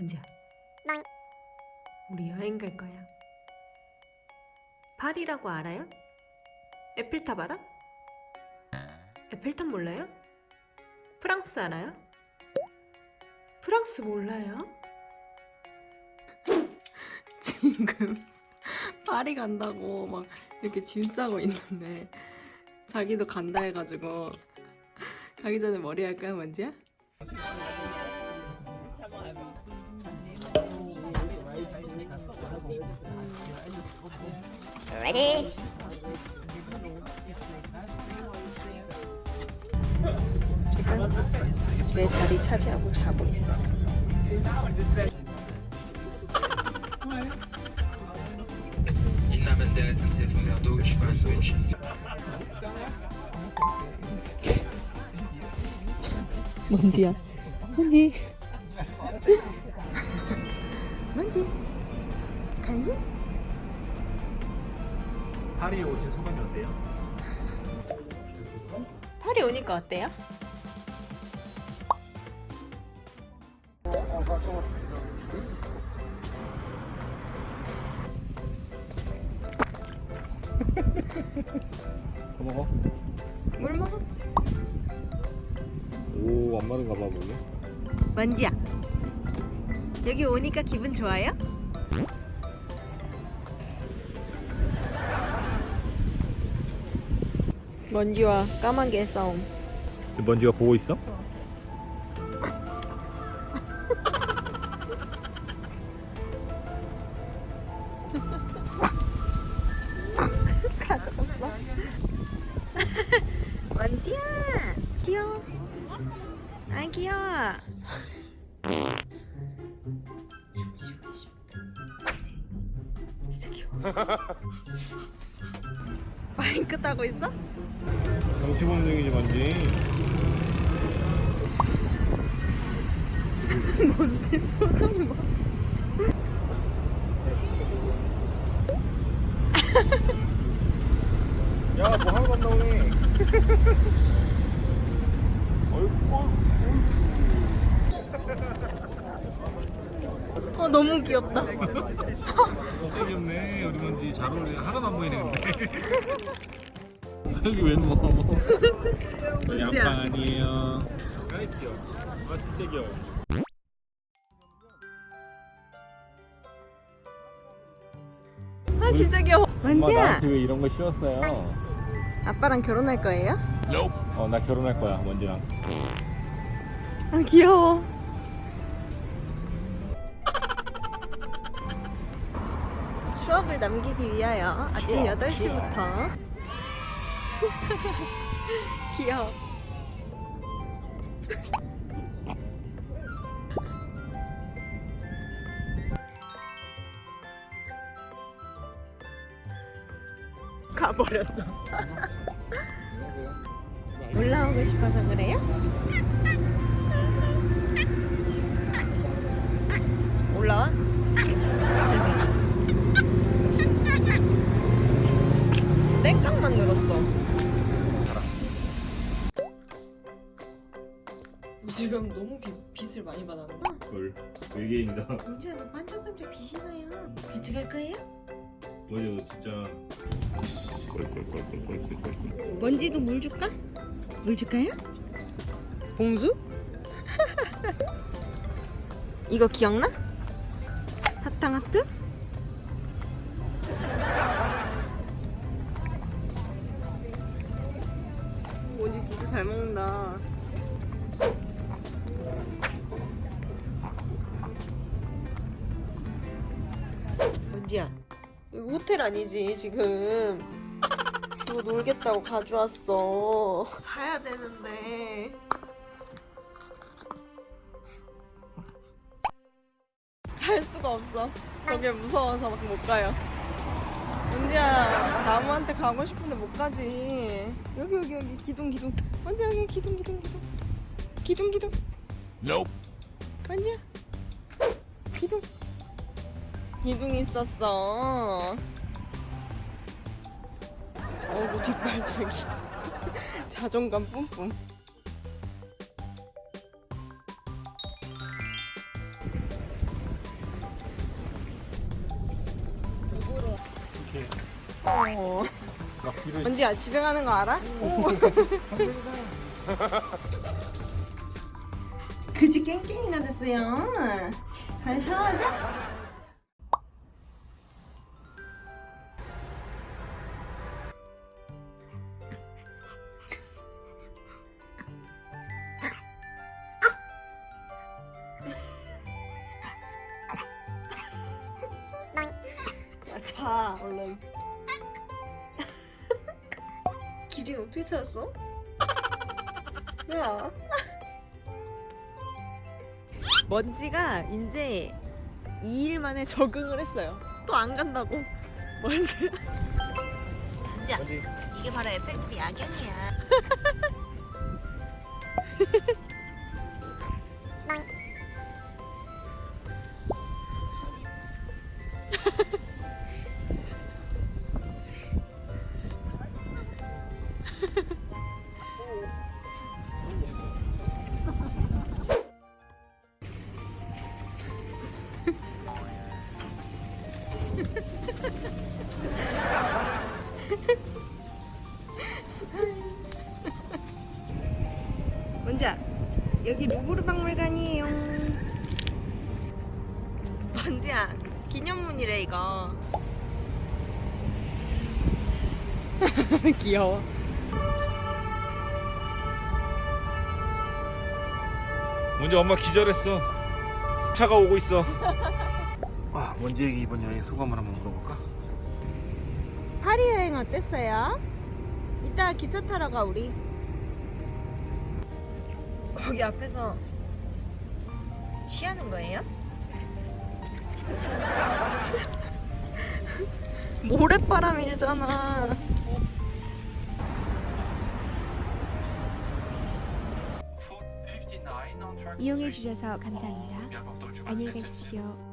만지야. 난. 우리 여행 갈 거야. 파리라고 알아요? 에펠탑 알아? 에펠탑 몰라요? 프랑스 알아요? 프랑스 몰라요? 지금 파리 간다고 막 이렇게 짐 싸고 있는데 자기도 간다 해가지고 가기 전에 머리 할까요, 먼지야? Ready? 지금 제 자리 차지하고 자고 있어. Innahmen der SNCF Merdo, ich weiß München. 먼지야. 먼지. 먼지. 간식? 파리에 오신 소감이 어때요? 파리 오니까 어때요? 더 먹어? 물 먹어? 오, 안 마른가 봐, 보네. 먼지야. 여기 오니까 기분 좋아요? 먼지와 까만 개 싸움. 먼지가 보고 있어? 가져갔어. 먼지야. 귀여워. 아 귀여워. 진짜 귀여워. 마이크 타고 있어? 정치 본능이지, 먼지. 뭔지 표정이 봐. 야, 뭐안 나오네. 어이구, 어 너무 귀엽다. 진짜 귀엽네. 우리 먼지 잘 어울려. 하나도 안 보이네, 근데. 여기 왜 누워? 저 양파 아니에요. 아이, 귀여워. 아, 진짜 귀여워. 아 진짜 귀여워. 엄마 먼지야. 나한테 왜 이런 거 씌웠어요? 아빠랑 결혼할 거예요? 어, 나 결혼할 거야, 먼지랑. 아 귀여워. 추억을 남기기 위하여 아침 추억, 8시부터 귀여워. 가버렸어. 올라오고 싶어서 그래요? 올라와? 땡깡만 늘었어. 지금 너무 비, 빚을 많이 받았나? 헐, 외계인이다. 너 반짝반짝 빛이 나요. 같이 갈 거예요? 먼지 너 진짜. 꼴꼴꼴꼴꼴꼴꼴. 먼지도 물 줄까? 물 줄까요? 봉수? 이거 기억나? 사탕 하트? 먼지 진짜 잘 먹는다. 여기 호텔 아니지 지금? 이거 놀겠다고 가져왔어. 사야 되는데. 갈 수가 없어. 거기 무서워서 막 못 가요. 은지야, 나무한테 가고 싶은데 못 가지. 여기 여기 여기 기둥 기둥. 은지 여기 기둥 기둥 기둥. 기둥 기둥. Nope. 은지야. 기둥. 기둥 있었어. 어구 뒷발자기. 자존감 뿜뿜. 어. 언지야 집에 가는 거 알아? 그지 깽깽이가 됐어요. 다시 샤워하자. 자, 얼른. 길이 어떻게 찾았어? 야. 먼지가 이제 2일 만에 적응을 했어요. 또 안 간다고. 먼지. 진짜 이게 바로 에펙트 야경이야. 먼지야, 여기 루브르 박물관이에요. 먼지야, 기념문이래 이거. 귀여워. 먼저 엄마 기절했어 차가 오고 있어 아 먼지에게 이번 여행 소감을 한번 물어볼까? 파리 여행 어땠어요? 이따 기차 타러 가 우리. 거기 앞에서 쉬하는 거예요? 모래바람이잖아. 이용해 주셔서 감사합니다. 안녕히 가십시오.